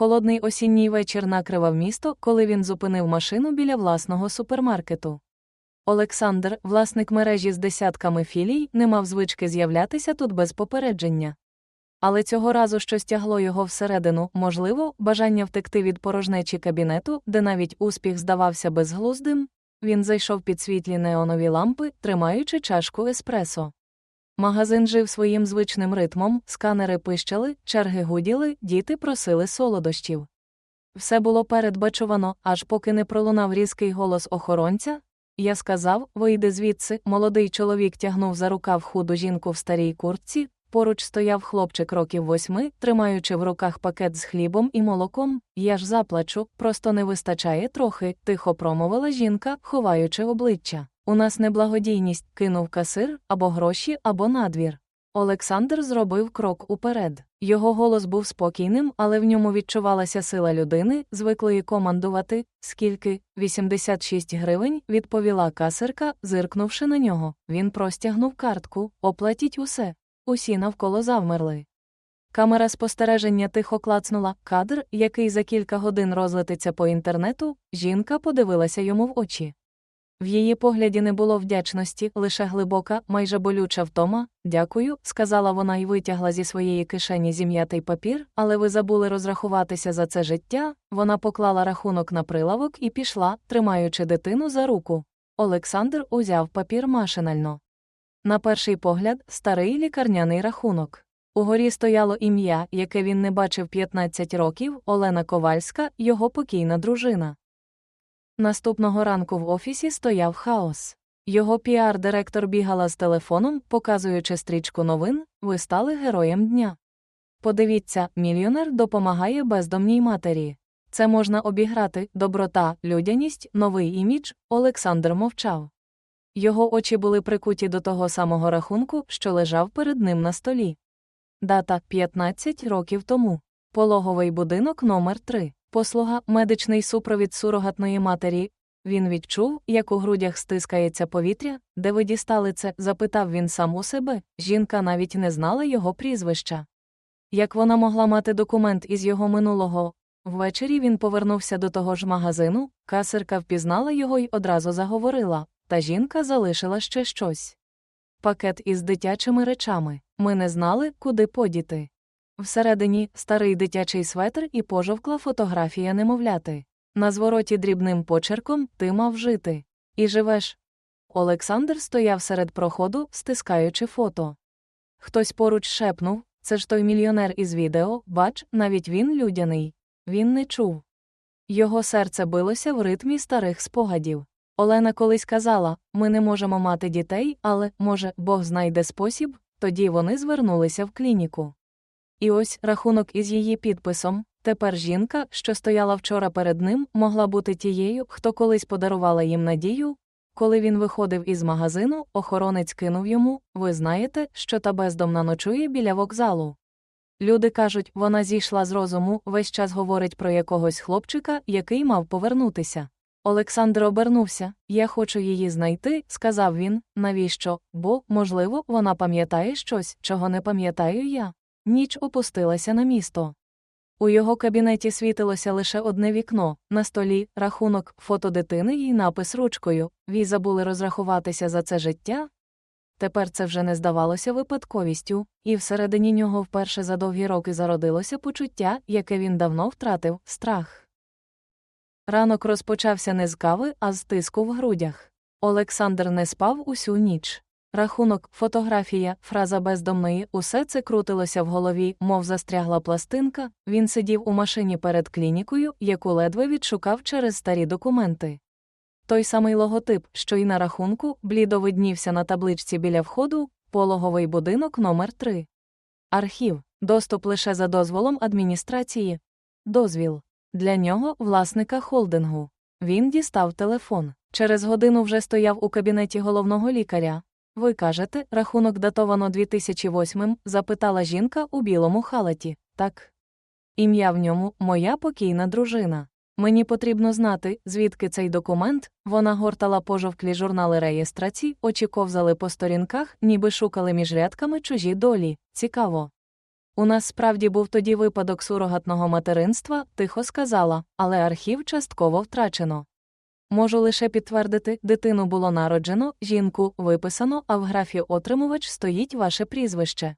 Холодний осінній вечір накривав місто, коли він зупинив машину біля власного супермаркету. Олександр, власник мережі з десятками філій, не мав звички з'являтися тут без попередження. Але цього разу щось тягло його всередину, можливо, бажання втекти від порожнечі кабінету, де навіть успіх здавався безглуздим. Він зайшов під світлі неонові лампи, тримаючи чашку еспресо. Магазин жив своїм звичним ритмом, сканери пищали, черги гуділи, діти просили солодощів. Все було передбачувано, аж поки не пролунав різкий голос охоронця. Я сказав, вийди звідси, молодий чоловік тягнув за рукав худу жінку в старій куртці, поруч стояв хлопчик років восьми, тримаючи в руках пакет з хлібом і молоком. Я ж заплачу, просто не вистачає трохи, тихо промовила жінка, ховаючи обличчя. У нас не благодійність, кинув касир, або гроші, або надвір. Олександр зробив крок уперед. Його голос був спокійним, але в ньому відчувалася сила людини, звиклої командувати. Скільки? 86 гривень, відповіла касирка, зиркнувши на нього. Він простягнув картку, оплатіть усе. Усі навколо завмерли. Камера спостереження тихо клацнула кадр, який за кілька годин розлетиться по інтернету, жінка подивилася йому в очі. В її погляді не було вдячності, лише глибока, майже болюча втома. Дякую, сказала вона і витягла зі своєї кишені зім'ятий папір, але ви забули розрахуватися за це життя. Вона поклала рахунок на прилавок і пішла, тримаючи дитину за руку. Олександр узяв папір машинально. На перший погляд, старий лікарняний рахунок. Угорі стояло ім'я, яке він не бачив 15 років, Олена Ковальська, його покійна дружина. Наступного ранку в офісі стояв хаос. Його піар-директор бігала з телефоном, показуючи стрічку новин, ви стали героєм дня. Подивіться, мільйонер допомагає бездомній матері. Це можна обіграти, доброта, людяність, новий імідж. Олександр мовчав. Його очі були прикуті до того самого рахунку, що лежав перед ним на столі. Дата 15 років тому. Пологовий будинок номер 3 Послуга, медичний супровід сурогатної матері. Він відчув, як у грудях стискається повітря, де ви дістали це, запитав він сам у себе. Жінка навіть не знала його прізвища. Як вона могла мати документ із його минулого? Ввечері він повернувся до того ж магазину, касирка впізнала його й одразу заговорила, та жінка залишила ще щось. Пакет із дитячими речами. Ми не знали, куди подіти. Всередині старий дитячий светр і пожовкла фотографія немовляти. На звороті дрібним почерком ти мав жити. І живеш. Олександр стояв серед проходу, стискаючи фото. Хтось поруч шепнув це ж той мільйонер із відео, бач, навіть він людяний. Він не чув. Його серце билося в ритмі старих спогадів. Олена колись казала ми не можемо мати дітей, але, може, Бог знайде спосіб, тоді вони звернулися в клініку. І ось рахунок із її підписом. Тепер жінка, що стояла вчора перед ним, могла бути тією, хто колись подарувала їм надію. Коли він виходив із магазину, охоронець кинув йому ви знаєте, що та бездомна ночує біля вокзалу. Люди кажуть, вона зійшла з розуму, весь час говорить про якогось хлопчика, який мав повернутися. Олександр обернувся я хочу її знайти, сказав він. Навіщо? Бо, можливо, вона пам'ятає щось, чого не пам'ятаю я. Ніч опустилася на місто. У його кабінеті світилося лише одне вікно, на столі, рахунок, фото дитини і напис ручкою. Вій забули розрахуватися за це життя. Тепер це вже не здавалося випадковістю, і всередині нього вперше за довгі роки зародилося почуття, яке він давно втратив страх. Ранок розпочався не з кави, а з тиску в грудях. Олександр не спав усю ніч. Рахунок, фотографія, фраза бездомної, усе це крутилося в голові, мов застрягла пластинка. Він сидів у машині перед клінікою, яку ледве відшукав через старі документи. Той самий логотип, що й на рахунку, блідо виднівся на табличці біля входу, пологовий будинок номер 3 Архів. Доступ лише за дозволом адміністрації. Дозвіл. Для нього власника холдингу. Він дістав телефон. Через годину вже стояв у кабінеті головного лікаря. Ви кажете, рахунок датовано 2008 запитала жінка у білому халаті. Так. Ім'я в ньому моя покійна дружина. Мені потрібно знати, звідки цей документ. Вона гортала пожовклі журнали реєстрації, очі ковзали по сторінках, ніби шукали між рядками чужі долі. Цікаво. У нас справді був тоді випадок сурогатного материнства, тихо сказала, але архів частково втрачено. Можу лише підтвердити, дитину було народжено, жінку виписано, а в графі отримувач стоїть ваше прізвище.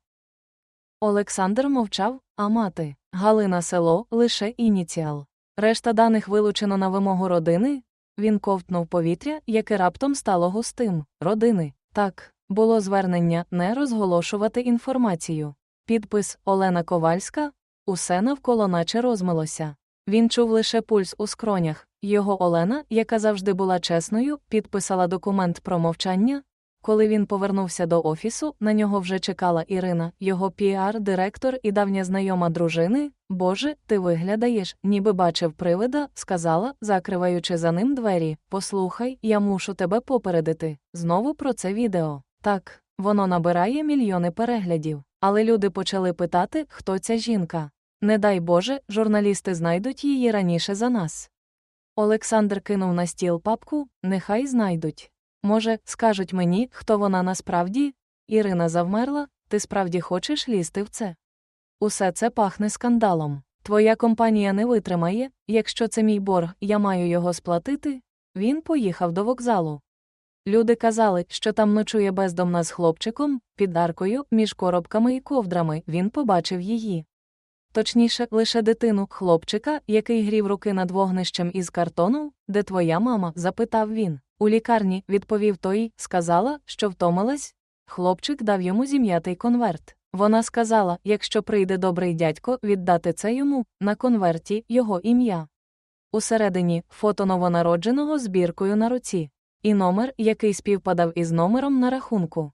Олександр мовчав, а мати Галина село лише ініціал. Решта даних вилучено на вимогу родини. Він ковтнув повітря, яке раптом стало густим. Родини. Так, було звернення не розголошувати інформацію. Підпис Олена Ковальська. Усе навколо наче розмилося. Він чув лише пульс у скронях. Його Олена, яка завжди була чесною, підписала документ про мовчання. Коли він повернувся до офісу, на нього вже чекала Ірина, його піар-директор і давня знайома дружини. Боже, ти виглядаєш, ніби бачив привида, сказала, закриваючи за ним двері. Послухай, я мушу тебе попередити. Знову про це відео. Так, воно набирає мільйони переглядів. Але люди почали питати, хто ця жінка. Не дай Боже, журналісти знайдуть її раніше за нас. Олександр кинув на стіл папку, нехай знайдуть. Може, скажуть мені, хто вона насправді? Ірина завмерла, ти справді хочеш лізти в це? Усе це пахне скандалом. Твоя компанія не витримає, якщо це мій борг, я маю його сплатити. Він поїхав до вокзалу. Люди казали, що там ночує бездомна з хлопчиком, під аркою, між коробками і ковдрами, він побачив її. Точніше, лише дитину, хлопчика, який грів руки над вогнищем із картону, де твоя мама? запитав він. У лікарні, відповів той, сказала, що втомилась. Хлопчик дав йому зім'ятий конверт. Вона сказала, якщо прийде добрий дядько, віддати це йому, на конверті його ім'я. Усередині фото новонародженого з біркою на руці, і номер, який співпадав із номером на рахунку.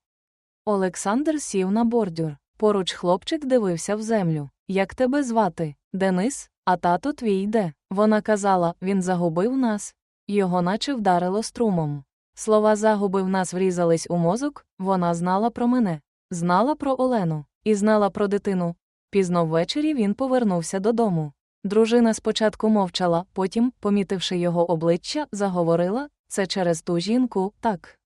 Олександр сів на бордюр. Поруч хлопчик дивився в землю. Як тебе звати? Денис, а тато твій де? Вона казала, він загубив нас. Його наче вдарило струмом. Слова загубив нас врізались у мозок, вона знала про мене, знала про Олену і знала про дитину. Пізно ввечері він повернувся додому. Дружина спочатку мовчала, потім, помітивши його обличчя, заговорила це через ту жінку, так.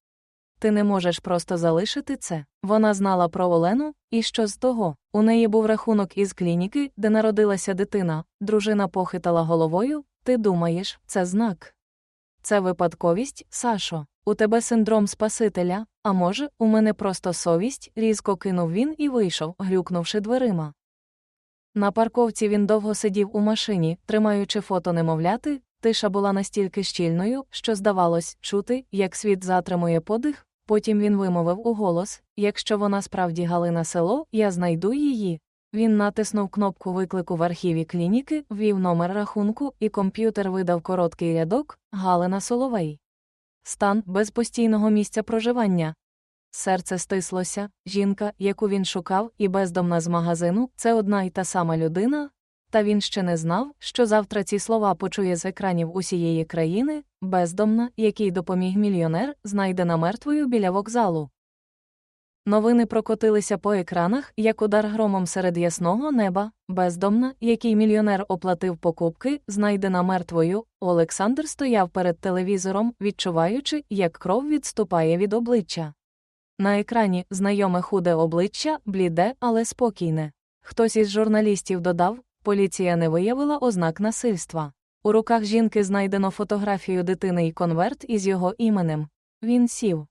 Ти не можеш просто залишити це. Вона знала про Олену, і що з того? У неї був рахунок із клініки, де народилася дитина. Дружина похитала головою. Ти думаєш, це знак. Це випадковість, Сашо. У тебе синдром Спасителя, а може, у мене просто совість, різко кинув він і вийшов, грюкнувши дверима. На парковці він довго сидів у машині, тримаючи фото немовляти, тиша була настільки щільною, що здавалось, чути, як світ затримує подих, потім він вимовив у голос якщо вона справді Галина село, я знайду її. Він натиснув кнопку виклику в архіві клініки, ввів номер рахунку, і комп'ютер видав короткий рядок Галина Соловей. Стан без постійного місця проживання. Серце стислося, жінка, яку він шукав, і бездомна з магазину це одна й та сама людина. Та він ще не знав, що завтра ці слова почує з екранів усієї країни, бездомна, який допоміг мільйонер, знайдена мертвою біля вокзалу. Новини прокотилися по екранах, як удар громом серед ясного неба, бездомна, який мільйонер оплатив покупки, знайдена мертвою. Олександр стояв перед телевізором, відчуваючи, як кров відступає від обличчя. На екрані знайоме худе обличчя, бліде, але спокійне. Хтось із журналістів додав, поліція не виявила ознак насильства. У руках жінки знайдено фотографію дитини і конверт із його іменем. Він сів.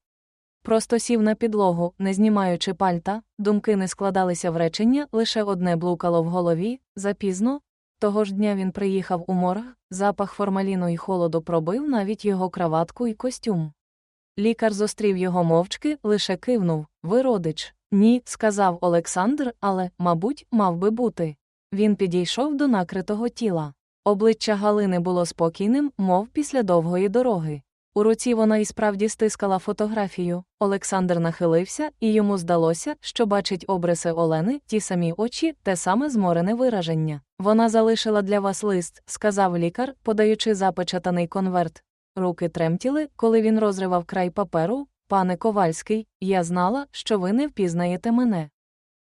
Просто сів на підлогу, не знімаючи пальта, думки не складалися в речення, лише одне блукало в голові, запізно. Того ж дня він приїхав у морг, запах формаліну і холоду пробив навіть його краватку і костюм. Лікар зустрів його мовчки, лише кивнув Ви родич. Ні, сказав Олександр, але, мабуть, мав би бути. Він підійшов до накритого тіла. Обличчя Галини було спокійним, мов після довгої дороги. У руці вона і справді стискала фотографію. Олександр нахилився, і йому здалося, що бачить обриси Олени, ті самі очі, те саме зморене вираження. Вона залишила для вас лист, сказав лікар, подаючи запечатаний конверт. Руки тремтіли, коли він розривав край паперу. Пане Ковальський, я знала, що ви не впізнаєте мене.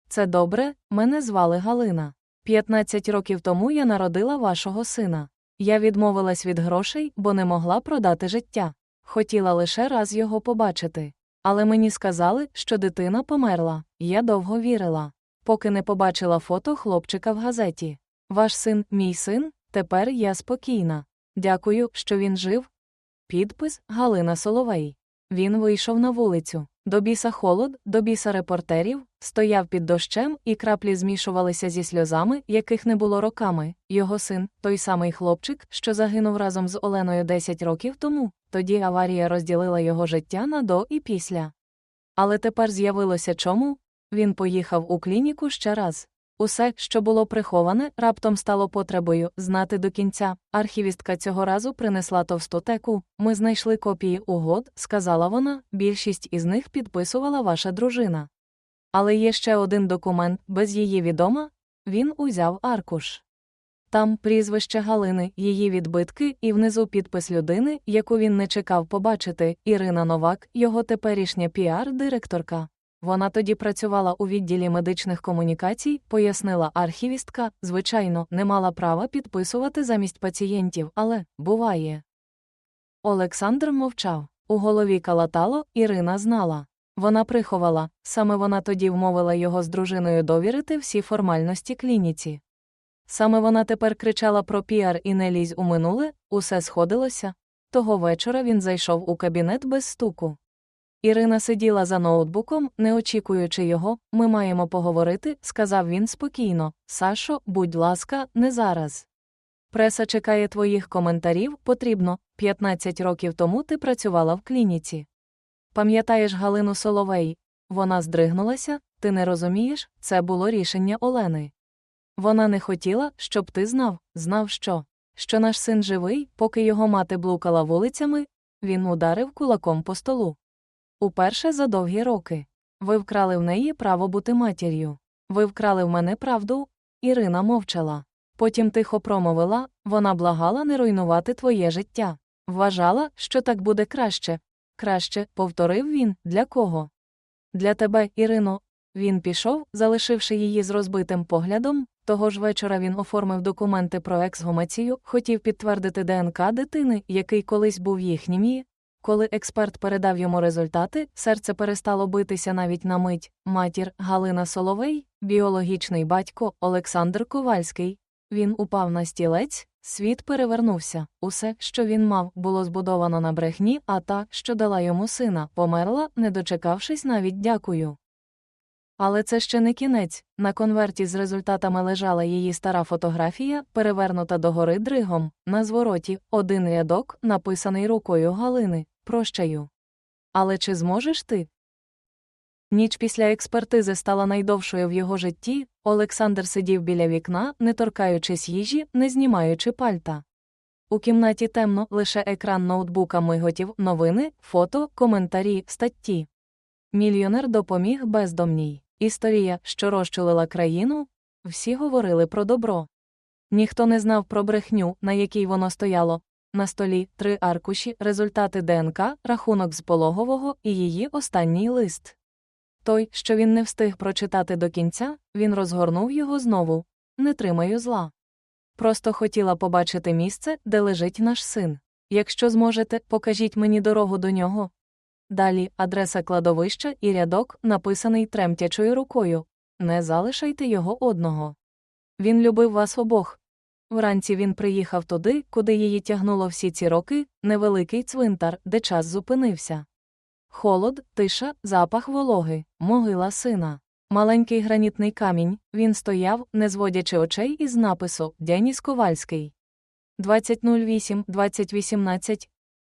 Це добре, мене звали Галина. 15 років тому я народила вашого сина. Я відмовилась від грошей, бо не могла продати життя. Хотіла лише раз його побачити. Але мені сказали, що дитина померла, я довго вірила. поки не побачила фото хлопчика в газеті. Ваш син, мій син, тепер я спокійна. Дякую, що він жив. Підпис Галина Соловей. Він вийшов на вулицю. До біса холод, до біса репортерів, стояв під дощем, і краплі змішувалися зі сльозами, яких не було роками. Його син, той самий хлопчик, що загинув разом з Оленою 10 років тому. Тоді аварія розділила його життя на до і після. Але тепер з'явилося чому? Він поїхав у клініку ще раз. Усе, що було приховане, раптом стало потребою знати до кінця. Архівістка цього разу принесла товстотеку. Ми знайшли копії угод, сказала вона, більшість із них підписувала ваша дружина. Але є ще один документ, без її відома. Він узяв аркуш. Там прізвище Галини, її відбитки, і внизу підпис людини, яку він не чекав побачити, Ірина Новак, його теперішня піар-директорка. Вона тоді працювала у відділі медичних комунікацій, пояснила архівістка, звичайно, не мала права підписувати замість пацієнтів, але буває. Олександр мовчав. У голові калатало, Ірина знала. Вона приховала, саме вона тоді вмовила його з дружиною довірити всі формальності клініці. Саме вона тепер кричала про піар і не лізь у минуле, усе сходилося. Того вечора він зайшов у кабінет без стуку. Ірина сиділа за ноутбуком, не очікуючи його, ми маємо поговорити, сказав він спокійно. Сашо, будь ласка, не зараз. Преса чекає твоїх коментарів, потрібно. 15 років тому ти працювала в клініці. Пам'ятаєш Галину Соловей? Вона здригнулася, ти не розумієш, це було рішення Олени. Вона не хотіла, щоб ти знав, знав що. Що наш син живий, поки його мати блукала вулицями, він ударив кулаком по столу. Уперше за довгі роки. Ви вкрали в неї право бути матір'ю. Ви вкрали в мене правду. Ірина мовчала. Потім тихо промовила вона благала не руйнувати твоє життя. Вважала, що так буде краще. Краще, повторив він, для кого? Для тебе, Ірино. Він пішов, залишивши її з розбитим поглядом. Того ж вечора він оформив документи про ексгумацію, хотів підтвердити ДНК дитини, який колись був їхнім. Коли експерт передав йому результати, серце перестало битися навіть на мить. Матір Галина Соловей, біологічний батько Олександр Ковальський. Він упав на стілець, світ перевернувся. Усе, що він мав, було збудовано на брехні, а та, що дала йому сина, померла, не дочекавшись навіть дякую. Але це ще не кінець. На конверті з результатами лежала її стара фотографія, перевернута догори дригом, на звороті один рядок, написаний рукою Галини прощаю. Але чи зможеш ти? Ніч після експертизи стала найдовшою в його житті. Олександр сидів біля вікна, не торкаючись їжі, не знімаючи пальта. У кімнаті темно лише екран ноутбука миготів, новини, фото, коментарі, статті. Мільйонер допоміг бездомній. Історія, що розчулила країну, всі говорили про добро. Ніхто не знав про брехню, на якій воно стояло, на столі три аркуші, результати ДНК, рахунок з пологового і її останній лист. Той, що він не встиг прочитати до кінця, він розгорнув його знову не тримаю зла. Просто хотіла побачити місце, де лежить наш син. Якщо зможете, покажіть мені дорогу до нього. Далі адреса кладовища і рядок, написаний тремтячою рукою Не залишайте його одного. Він любив вас обох, Вранці він приїхав туди, куди її тягнуло всі ці роки, невеликий цвинтар, де час зупинився. Холод, тиша, запах вологи, могила сина. Маленький гранітний камінь, він стояв, не зводячи очей із напису Деніс Ковальський. 20.08-2018.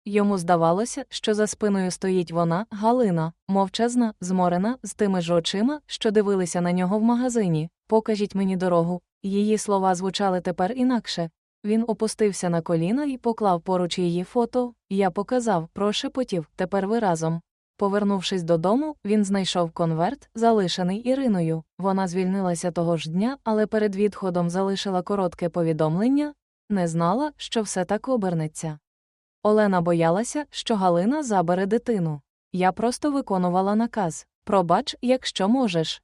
Йому здавалося, що за спиною стоїть вона, Галина, мовчазна, зморена, з тими ж очима, що дивилися на нього в магазині. Покажіть мені дорогу, Її слова звучали тепер інакше. Він опустився на коліна і поклав поруч її фото. Я показав, прошепотів, тепер ви разом. Повернувшись додому, він знайшов конверт, залишений Іриною. Вона звільнилася того ж дня, але перед відходом залишила коротке повідомлення не знала, що все так обернеться. Олена боялася, що Галина забере дитину. Я просто виконувала наказ пробач, якщо можеш.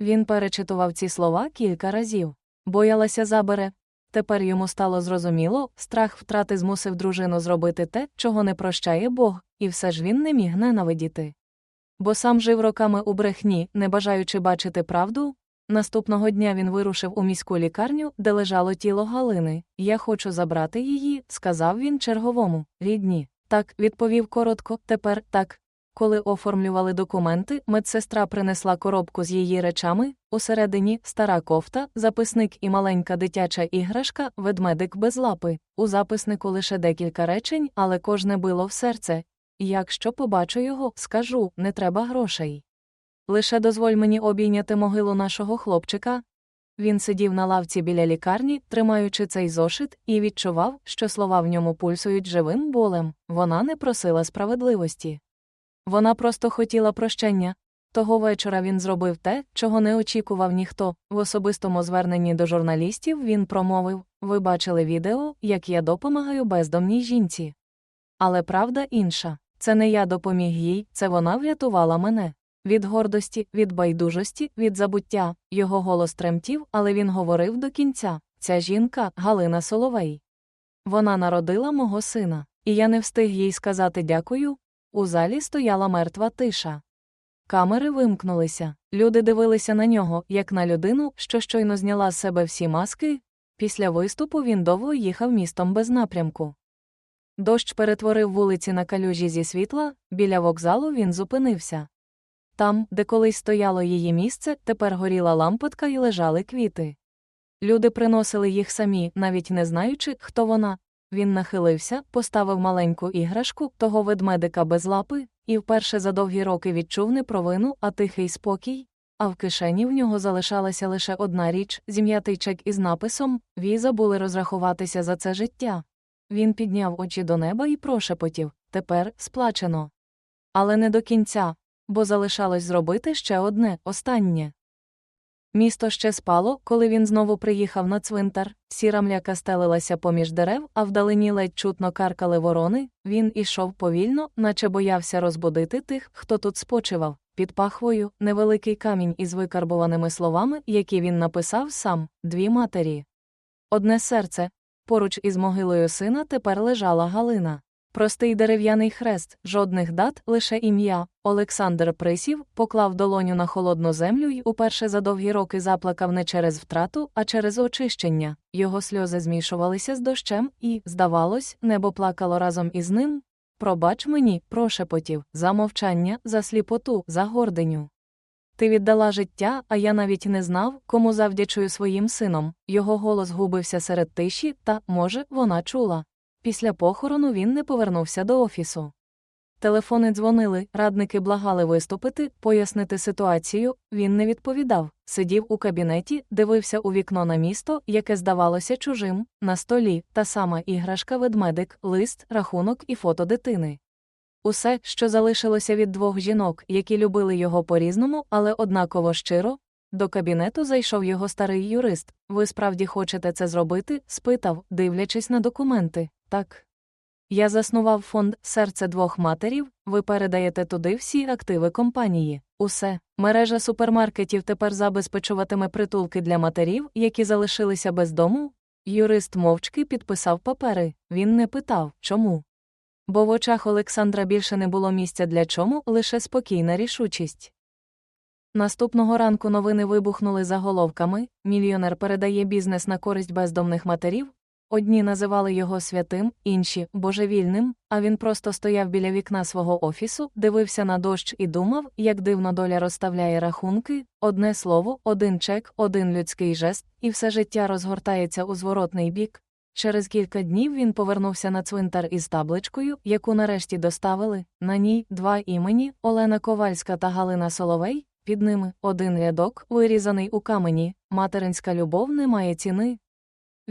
Він перечитував ці слова кілька разів. Боялася забере. Тепер йому стало зрозуміло, страх втрати змусив дружину зробити те, чого не прощає Бог, і все ж він не міг ненавидіти. Бо сам жив роками у брехні, не бажаючи бачити правду. Наступного дня він вирушив у міську лікарню, де лежало тіло Галини. Я хочу забрати її, сказав він черговому. Рідні. Так, відповів коротко, тепер так. Коли оформлювали документи, медсестра принесла коробку з її речами, усередині стара кофта, записник і маленька дитяча іграшка, ведмедик без лапи. У записнику лише декілька речень, але кожне било в серце. Якщо побачу його, скажу, не треба грошей. Лише дозволь мені обійняти могилу нашого хлопчика. Він сидів на лавці біля лікарні, тримаючи цей зошит, і відчував, що слова в ньому пульсують живим болем. Вона не просила справедливості. Вона просто хотіла прощення. Того вечора він зробив те, чого не очікував ніхто. В особистому зверненні до журналістів він промовив Ви бачили відео, як я допомагаю бездомній жінці. Але правда інша це не я допоміг їй, це вона врятувала мене. Від гордості, від байдужості, від забуття. Його голос тремтів, але він говорив до кінця ця жінка Галина Соловей. Вона народила мого сина, і я не встиг їй сказати дякую. У залі стояла мертва тиша. Камери вимкнулися. Люди дивилися на нього, як на людину, що щойно зняла з себе всі маски. Після виступу він довго їхав містом без напрямку. Дощ перетворив вулиці на калюжі зі світла, біля вокзалу він зупинився. Там, де колись стояло її місце, тепер горіла лампадка і лежали квіти. Люди приносили їх самі, навіть не знаючи, хто вона. Він нахилився, поставив маленьку іграшку, того ведмедика без лапи, і вперше за довгі роки відчув не провину, а тихий спокій. А в кишені в нього залишалася лише одна річ зім'ятий чек із написом «Ві забули розрахуватися за це життя. Він підняв очі до неба і прошепотів тепер сплачено. Але не до кінця, бо залишалось зробити ще одне, останнє. Місто ще спало, коли він знову приїхав на цвинтар, сіра мляка стелилася поміж дерев, а вдалині ледь чутно каркали ворони, він ішов повільно, наче боявся розбудити тих, хто тут спочивав. Під пахвою невеликий камінь із викарбованими словами, які він написав сам, дві матері. Одне серце. Поруч із могилою сина тепер лежала Галина. Простий дерев'яний хрест, жодних дат, лише ім'я. Олександр присів, поклав долоню на холодну землю й уперше за довгі роки заплакав не через втрату, а через очищення. Його сльози змішувалися з дощем, і, здавалось, небо плакало разом із ним. Пробач мені, прошепотів, за мовчання, за сліпоту, за гординю. Ти віддала життя, а я навіть не знав, кому завдячую своїм сином. Його голос губився серед тиші, та, може, вона чула. Після похорону він не повернувся до офісу. Телефони дзвонили, радники благали виступити, пояснити ситуацію. Він не відповідав, сидів у кабінеті, дивився у вікно на місто, яке здавалося чужим, на столі та сама іграшка ведмедик, лист, рахунок і фото дитини. Усе, що залишилося від двох жінок, які любили його по-різному, але однаково щиро. До кабінету зайшов його старий юрист. Ви справді хочете це зробити? спитав, дивлячись на документи. Так. Я заснував фонд серце двох матерів, ви передаєте туди всі активи компанії. Усе. Мережа супермаркетів тепер забезпечуватиме притулки для матерів, які залишилися без дому. Юрист мовчки підписав папери. Він не питав, чому. Бо в очах Олександра більше не було місця для чому, лише спокійна рішучість. Наступного ранку новини вибухнули заголовками мільйонер передає бізнес на користь бездомних матерів. Одні називали його святим, інші божевільним, а він просто стояв біля вікна свого офісу, дивився на дощ і думав, як дивно доля розставляє рахунки, одне слово, один чек, один людський жест, і все життя розгортається у зворотний бік. Через кілька днів він повернувся на цвинтар із табличкою, яку нарешті доставили, на ній два імені Олена Ковальська та Галина Соловей, під ними один рядок, вирізаний у камені, материнська любов не має ціни.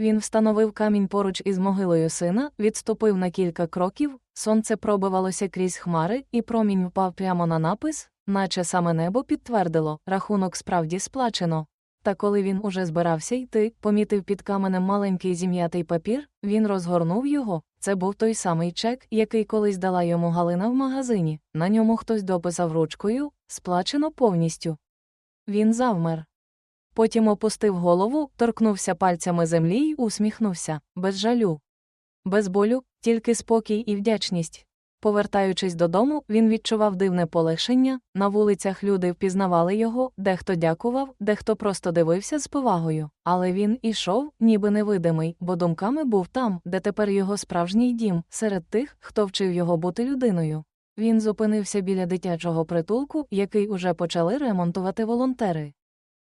Він встановив камінь поруч із могилою сина, відступив на кілька кроків, сонце пробивалося крізь хмари, і промінь впав прямо на напис, наче саме небо підтвердило, рахунок справді сплачено. Та коли він уже збирався йти, помітив під каменем маленький зім'ятий папір, він розгорнув його. Це був той самий чек, який колись дала йому Галина в магазині. На ньому хтось дописав ручкою, сплачено повністю. Він завмер. Потім опустив голову, торкнувся пальцями землі й усміхнувся, без жалю. Без болю, тільки спокій і вдячність. Повертаючись додому, він відчував дивне полегшення, на вулицях люди впізнавали його, дехто дякував, дехто просто дивився з повагою. Але він ішов, ніби невидимий, бо думками був там, де тепер його справжній дім, серед тих, хто вчив його бути людиною. Він зупинився біля дитячого притулку, який уже почали ремонтувати волонтери.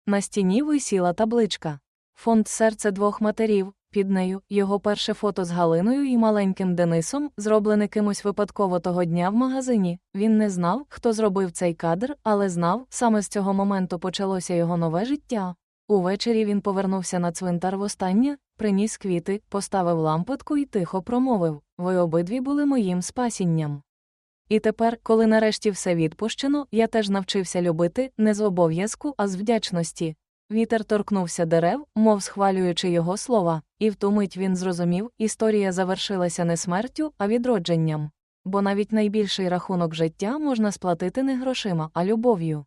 На стіні висіла табличка. Фонд серце двох матерів. Під нею його перше фото з Галиною і маленьким Денисом, зроблене кимось випадково того дня в магазині. Він не знав, хто зробив цей кадр, але знав, саме з цього моменту почалося його нове життя. Увечері він повернувся на цвинтар востаннє, приніс квіти, поставив лампадку і тихо промовив Ви обидві були моїм спасінням. І тепер, коли нарешті все відпущено, я теж навчився любити не з обов'язку, а з вдячності. Вітер торкнувся дерев, мов схвалюючи його слова, і в ту мить він зрозумів, історія завершилася не смертю, а відродженням. Бо навіть найбільший рахунок життя можна сплатити не грошима, а любов'ю.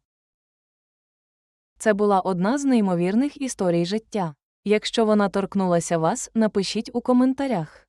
Це була одна з неймовірних історій життя. Якщо вона торкнулася вас, напишіть у коментарях.